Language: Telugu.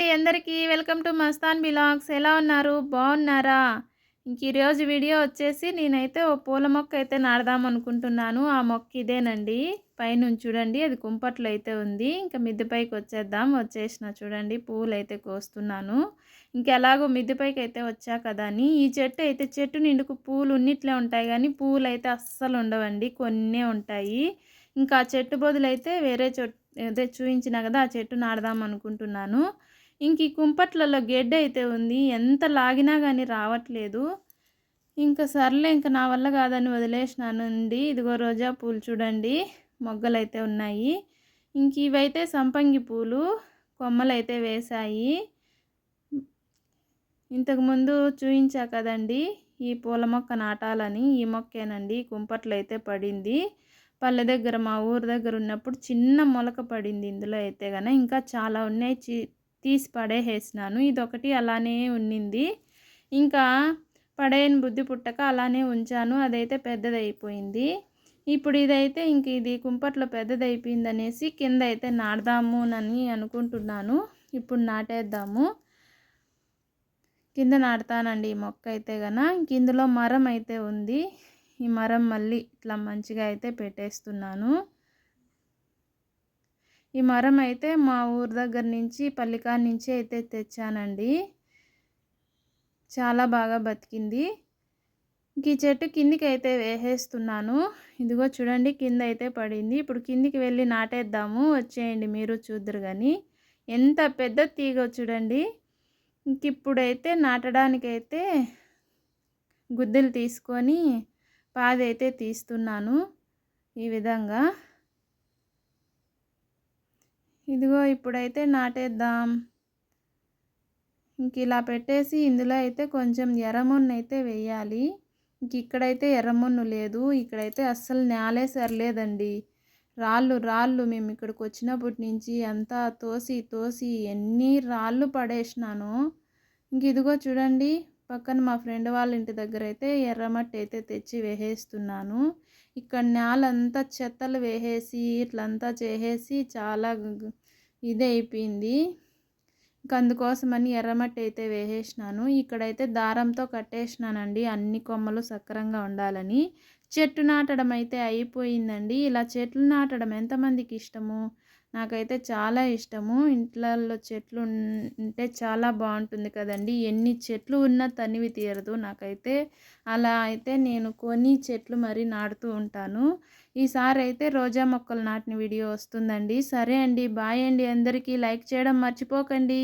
అండి అందరికీ. Welcome to Mastan vlogs. ఎలా ఉన్నారు? బాగున్నారా ఇంక ఈరోజు వీడియో వచ్చేసి నేనైతే ఓ పూల మొక్క అయితే నాడదాం అనుకుంటున్నాను. ఆ మొక్క ఇదేనండి. పైనుంచి చూడండి అది కుంపట్లో అయితే ఉంది. ఇంకా మిద్దె పైకి వచ్చేద్దాం. వచ్చేసిన చూడండి పూలు అయితే కోస్తున్నాను. ఇంకెలాగో ఎలాగో పైకి అయితే వచ్చా కదా అని. ఈ చెట్టు అయితే చెట్టు నిండుకు పూలు ఉన్నిట్లే ఉంటాయి కానీ పూలు అయితే అస్సలు ఉండవండి. కొన్నే ఉంటాయి. ఇంకా ఆ చెట్టు బదులైతే వేరే చెట్టు అదే చూపించిన కదా ఆ చెట్టు నాడదాం అనుకుంటున్నాను. ఇంక ఈ కుంపట్లలో గెడ్డ అయితే ఉంది ఎంత లాగినా కానీ రావట్లేదు. ఇంకా సర్లే ఇంకా నా వల్ల కాదని వదిలేసినానండి ఇదిగో రోజా పూలు చూడండి మొగ్గలైతే ఉన్నాయి. ఇంక ఇవైతే సంపంగి పూలు కొమ్మలైతే వేశాయి. ఇంతకుముందు చూయించా కదండి ఈ పూల మొక్క నాటాలని ఈ మొక్కేనండి కుంపట్లు అయితే పడింది. పల్లె దగ్గర మా ఊరు దగ్గర ఉన్నప్పుడు చిన్న మొలక పడింది ఇందులో అయితే కనుక ఇంకా చాలా ఉన్నాయి తీసి పడేసేసినాను. ఇదొకటి అలానే ఉన్నింది. ఇంకా పడేయని బుద్ధి పుట్టక అలానే ఉంచాను. అదైతే పెద్దదైపోయింది. ఇప్పుడు ఇదైతే ఇంక ఇది కుంపట్లో పెద్దదైపోయింది అనేసి కింద అయితే నాడదాము అని అనుకుంటున్నాను. ఇప్పుడు నాటేద్దాము. కింద నాటుతానండి ఈ మొక్క అయితే గన. ఇంక ఇందులో మరం అయితే ఉంది. ఈ మరం మళ్ళీ ఇట్లా మంచిగా అయితే పెట్టేస్తున్నాను. ఈ మరం అయితే మా ఊరి దగ్గర నుంచి పల్లికా నుంచి అయితే తెచ్చానండి. చాలా బాగా బతికింది. ఈ చెట్టు కిందికి అయితే వేసేస్తున్నాను. ఇదిగో చూడండి కింద అయితే పడింది. ఇప్పుడు కిందికి వెళ్ళి నాటేద్దాము. వచ్చేయండి మీరు చూద్దరు కానీ ఎంత పెద్ద తీగ చూడండి. ఇంక ఇప్పుడైతే నాటడానికైతే గుద్దెలు తీసుకొని పాది అయితే తీస్తున్నాను. ఈ విధంగా ఇదిగో ఇప్పుడైతే నాటేద్దాం. ఇంక ఇలా పెట్టేసి ఇందులో అయితే కొంచెం ఎర్రమున్ను అయితే వేయాలి. ఇంక ఇక్కడైతే ఎర్రమున్ను లేదు. ఇక్కడైతే అస్సలు నేలే సరిలేదండి. రాళ్ళు రాళ్ళు మేము ఇక్కడికి వచ్చినప్పటి నుంచి అంతా తోసి తోసి ఎన్ని రాళ్ళు పడేసినాను. ఇంక ఇదిగో చూడండి. పక్కన మా ఫ్రెండ్ వాళ్ళ ఇంటి దగ్గర అయితే ఎర్రమట్టి అయితే తెచ్చి వేసేస్తున్నాను. ఇక్కడ నేలంతా చెత్తలు వేసేసి ఇట్లంతా చేసేసి చాలా ఇది అయిపోయింది. ఇంక అందుకోసమని ఎర్రమట్టి అయితే వేసేసినాను. ఇక్కడైతే దారంతో కట్టేసినానండి అన్ని కొమ్మలు సక్రంగా ఉండాలని. చెట్టు నాటడం అయితే అయిపోయిందండి. ఇలా చెట్లు నాటడం ఎంతమందికి ఇష్టము? నాకైతే చాలా ఇష్టము. ఇంట్లల్లో చెట్లు ఉంటే చాలా బాగుంటుంది కదండి. ఎన్ని చెట్లు ఉన్నా తనివి తీరదు నాకైతే. అలా అయితే నేను కొని చెట్లు మరి నాటుతూ ఉంటాను. ఈసారి అయితే రోజా మొక్కలు నాటిన వీడియో వస్తుందండి. సరే అండి బాయ్ అండి అందరికీ. లైక్ చేయడం మర్చిపోకండి.